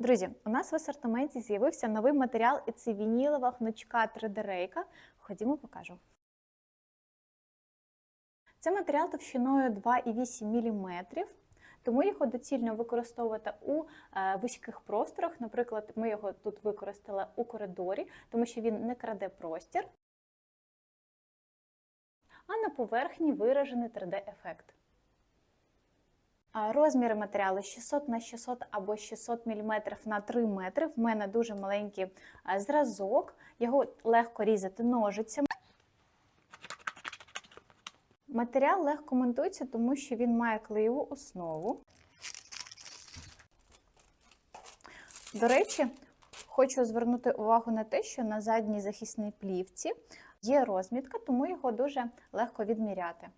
Друзі, у нас в асортименті з'явився новий матеріал, і це вінілова гнучка 3D-рейка. Ходімо, покажу. Це матеріал товщиною 2,8 мм, тому його доцільно використовувати у е, вузьких просторах. Наприклад, ми його тут використали у коридорі, тому що він не краде простір, а на поверхні виражений 3D-ефект. Розміри матеріалу 600 на 600 або 600 мм на 3 метри. В мене дуже маленький зразок, його легко різати ножицями. Матеріал легко монтується, тому що він має клеєву основу. До речі, хочу звернути увагу на те, що на задній захисній плівці є розмітка, тому його дуже легко відміряти.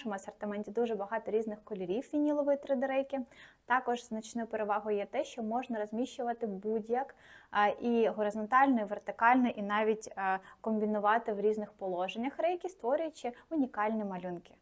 Нашому асортименті дуже багато різних кольорів фінілової 3D-рейки. Також значною перевагою є те, що можна розміщувати будь-як і горизонтально, і вертикально, і навіть комбінувати в різних положеннях рейки, створюючи унікальні малюнки.